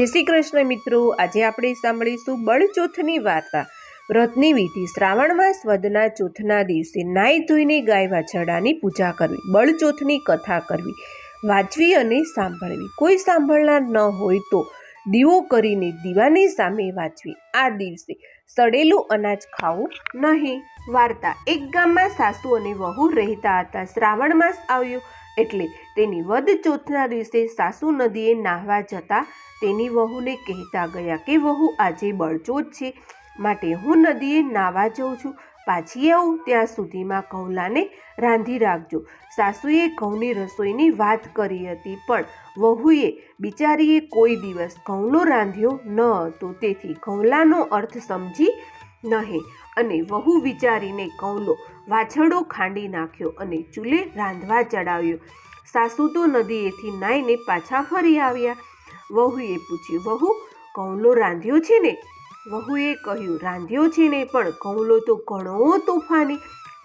જય શ્રી કૃષ્ણ મિત્રો. આજે આપણે સાંભળીશું બળચોથની વાર્તા. વ્રતની વિધિ. શ્રાવણ માસ વદના ચોથના દિવસે નાઈ ધોઈને ગાય વાછરડાની પૂજા કરવી. બળચોથની કથા કરવી. વાંચવી અને સાંભળવી. કોઈ સાંભળનાર ન હોય તો દીવો કરીને દીવાની સામે વાંચવી આ દિવસે સડેલું અનાજ ખાવું નહીં. વાર્તા. એક ગામમાં સાસુ અને વહુ રહેતા હતા. શ્રાવણ માસ આવ્યો એટલે તેની વધ ચોથના દિવસે સાસુ નદીએ નાહવા જતા તેની વહુને કહેતા ગયા કે, વહુ, આજે બળચોટ છે. માટે હું નદીએ નાહવા જઉં છું. પાછી આવું. ત્યાં સુધીમાં કૌલાને રાંધી રાખજો. સાસુએ ઘઉંની રસોઈની વાત કરી હતી, પણ વહુએ બિચારીએ કોઈ દિવસ ઘઉંનો રાંધ્યો ન હતો. તેથી ઘઉંલાનો અર્થ સમજી નહીં અને વહુ વિચારીને, ઘઉંલો વાછરડો ખાંડી નાખ્યો અને ચૂલે રાંધવા ચડાવ્યો. સાસુ તો નદીએથી નાઈને પાછા ફરી આવ્યા. વહુએ પૂછ્યું, વહુ, કૌલો રાંધ્યો છે ને? વહુએ કહ્યું, રાંધ્યો છે ને, પણ કૌલો તો ઘણો તોફાની.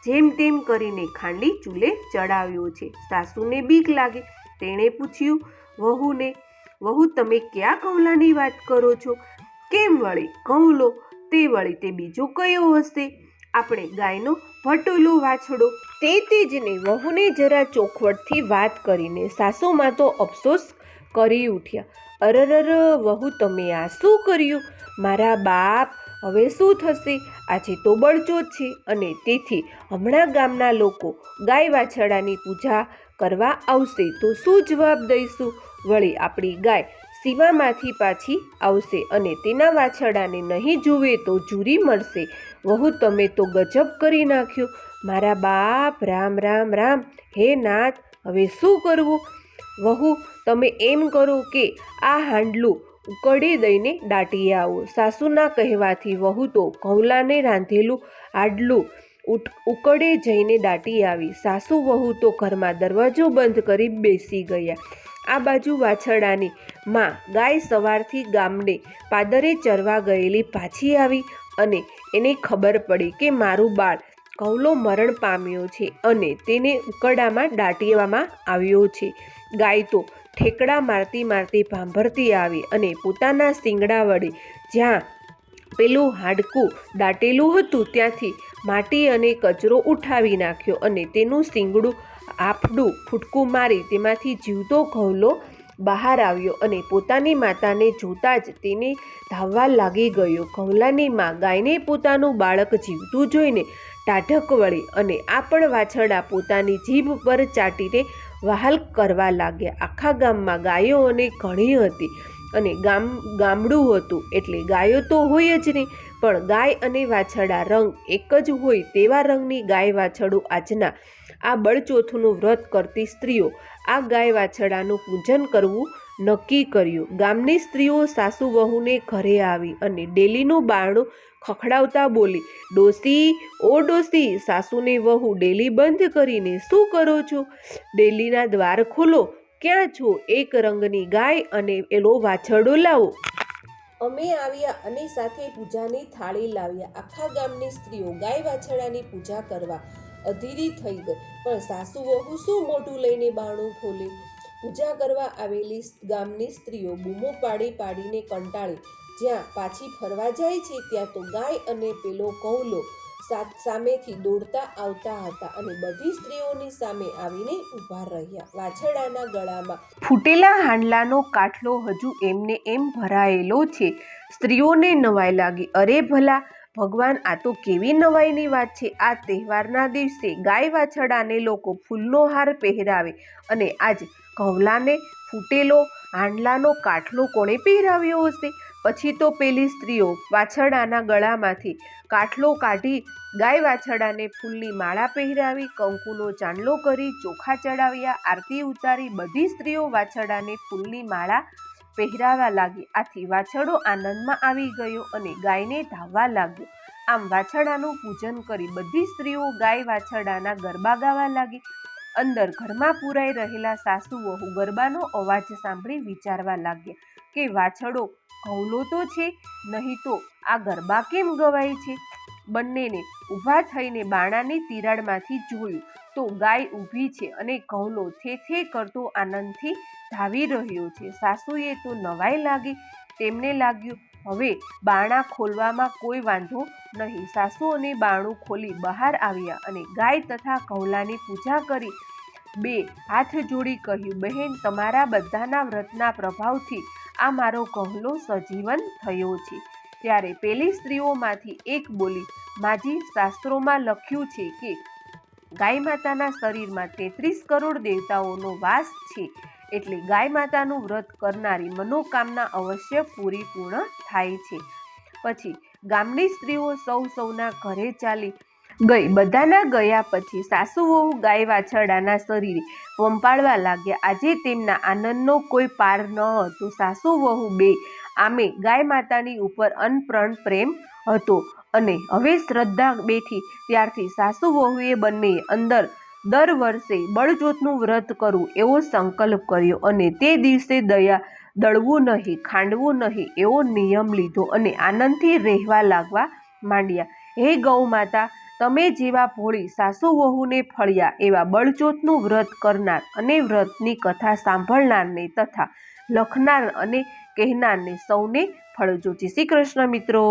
જેમ તેમ કરીને ખાંડી ચૂલે ચડાવ્યો છે. સાસુને બીક લાગી. તેણે પૂછ્યું, વહુને, વહુ, તમે ક્યાં કૌલાની વાત કરો છો? કેમ વળી? કૌલો, તે વળી તે બીજો કયો હશે? આપણે ગાયનું ભટોલું વાછડો તે તેજને વહુને જરા ચોખવટથી વાત કરીને સાસુમાં તો અફસોસ કરી ઉઠ્યા. અરરર, વહુ, તમે આ શું કર્યું? મારા બાપ, હવે શું થશે? આજે તો બળચોથ છે અને તેથી હમણાં ગામના લોકો ગાય વાછડાની પૂજા કરવા આવશે તો શું જવાબ દઈશું? વળી આપણી ગાય સીમામાંથી પાછી આવશે અને તેના વાછરડાને નહીં જુએ તો જુરી મળશે વહુ, તમે તો ગજબ કરી નાખ્યું. મારા બાપ, રામ રામ રામ. હે નાથ, હવે શું કરવું? વહુ, તમે એમ કરો કે આ હાંડલું ઉકળી દઈને દાટી આવો. સાસુના કહેવાથી વહુ તો ઘઉલાને રાંધેલું આડલું ઉકળે જઈને દાટી આવી. સાસુ વહુ તો ઘરમાં દરવાજો બંધ કરી બેસી ગયા. આ બાજુ વાછરડાની માં ગાય સવારથી ગામડે પાદરે ચરવા ગયેલી પાછી આવી અને એને ખબર પડી કે મારું બાળ કૌલો મરણ પામ્યો છે અને તેને ઉકરડામાં દાટીવામાં આવ્યો છે. ગાય તો ઠેકડા મારતી મારતી ભાંભરતી આવી અને પોતાના શિંગડા વડે જ્યાં પેલું હાડકું દાટેલું હતું ત્યાંથી માટી અને કચરો ઉઠાવી નાખ્યો અને તેનું શિંગડું આફડું ફૂટકું મારી તેમાંથી જીવતો ઘઉલો બહાર આવ્યો અને પોતાની માતાને જોતાં જ તેને ધાવવા લાગી ગયો. ઘઉલાની માં ગાયને પોતાનું બાળક જીવતું જોઈને ટાઢક વળી અને આ પણ વાછરડા પોતાની જીભ પર ચાટીને વહાલ કરવા લાગ્યા. આખા ગામમાં ગાયો અને ઘણી હતી અને ગામ ગામડું હતું એટલે ગાયો તો હોય જ નહીં પણ ગાય અને વાછરડા રંગ એક જ હોય તેવા રંગની ગાય વાછરડું આજના આ બળચોથનું વ્રત કરતી સ્ત્રીઓ આ ગાય વાછરડાનું પૂજન કરવું નક્કી કર્યું. ગામની સ્ત્રીઓ સાસુ વહુને ઘરે આવી અને ડેલીનું બારણું ખખડાવતા બોલી, ડોસી, ઓ ડોસી, સાસુને વહુ ડેલી બંધ કરીને શું કરો છો? ડેલીના દ્વાર ખોલો, ક્યાં છો? એક રંગની ગાય અને એલો વાછરડો લાવો. અમે આવ્યા અને સાથે પૂજાની થાળી લાવ્યા. આખા ગામની સ્ત્રીઓ ગાય વાછડાની પૂજા કરવા અધીરી થઈ ગઈ. પણ સાસુ વહુ શું મોઢું લઈને બાણું ખોલે પૂજા કરવા આવેલી ગામની સ્ત્રીઓ બૂમો પાડી પાડીને કંટાળી. જ્યાં પાછી ફરવા જાય છે ત્યાં તો ગાય અને પેલો કૌલો સાત સામેથી દોડતા આવતા હતા અને બધી સ્ત્રીઓની સામે આવીને ઊભા રહ્યા. વાછરડાના ગળામાં ફૂટેલા હાંડલાનો કાટલો હજુ એમને એમ ભરાયેલો છે. સ્ત્રીઓને નવાઈ લાગી. અરે ભલા, ભગવાન, આ તો કેવી નવાઈની વાત છે. આ તહેવારના દિવસે ગાય વાછડાને લોકો ફૂલનો હાર પહેરાવે અને આજ ઘઉલાને ફૂટેલો હાંડલાનો કાટલો કોણે પહેરાવ્યો હશે? પછી તો પેલી સ્ત્રીઓ વાછરડાના ગળામાંથી કાટલો કાઢી ગાય વાછરડાને ફૂલની માળા પહેરાવી, કંકુનો ચાંદલો કરી, ચોખા ચડાવ્યા, આરતી ઉતારી, બધી સ્ત્રીઓ વાછરડાને ફૂલની માળા પહેરાવા લાગી. આથી વાછરડો આનંદમાં આવી ગયો અને ગાયને ધાવવા લાગ્યો. આમ વાછરડાનું પૂજન કરી બધી સ્ત્રીઓ ગાય વાછરડાના ગરબા ગાવા લાગી. અંદર ઘરમાં પૂરાઈ રહેલા સાસુ વહુ ગરબાનો અવાજ સાંભળી વિચારવા લાગ્યા કે વાછરડો ઘઉલો તો છે, નહીં તો આ ગરબા કેમ ગવાય છે? બંનેને ઊભા થઈને બાણાની તિરાડમાંથી જોયું તો ગાય ઊભી છે અને ઘઉલો થે થે કરતો આનંદથી ધાવી રહ્યો છે. સાસુએ તો નવાઈ લાગી, તેમને લાગ્યું, હવે બાણા ખોલવામાં કોઈ વાંધો નહીં. સાસુ અને બાણું ખોલી બહાર આવ્યા અને ગાય તથા કૌલાની પૂજા કરી. બે હાથ જોડી કહ્યું, બહેન, તમારા બધાના વ્રતના પ્રભાવથી આ મારો કહલો સજીવન થયો છે. ત્યારે પેલી સ્ત્રીઓમાંથી એક બોલી, માજી શાસ્ત્રોમાં લખ્યું છે કે, ગાય માતાના શરીરમાં તેત્રીસ કરોડ દેવતાઓનો વાસ છે, એટલે ગાય માતાનું વ્રત કરનારી મનોકામના અવશ્ય પૂરી પૂર્ણ થાય છે. પછી ગામની સ્ત્રીઓ સૌ સૌના ઘરે ચાલી ગઈ બધાના ગયા પછી સાસુ વહુ ગાય વાછરડાના શરીરે પંપાળવા લાગ્યા. આજે તેમના આનંદનો કોઈ પાર ન હતો. સાસુ વહુ બે આમે ગાય માતાની ઉપર અનપ્રણ પ્રેમ હતો અને હવે શ્રદ્ધા બેઠી. ત્યારથી સાસુ વહુએ બંને અંદર દર વર્ષે બળજોતનું વ્રત કરવું એવો સંકલ્પ કર્યો અને તે દિવસે દયા દળવું નહીં, ખાંડવું નહીં એવો નિયમ લીધો અને આનંદથી રહેવા લાગવા માંડ્યા. હે ગૌ માતા તમે જેવા ભોળી સાસુ વહુને ફળ્યા એવા બળજોતનું વ્રત કરનાર અને વ્રતની કથા સાંભળનારને તથા લખનાર અને કહેનારને સૌને ફળજો જય શ્રી કૃષ્ણ મિત્રો.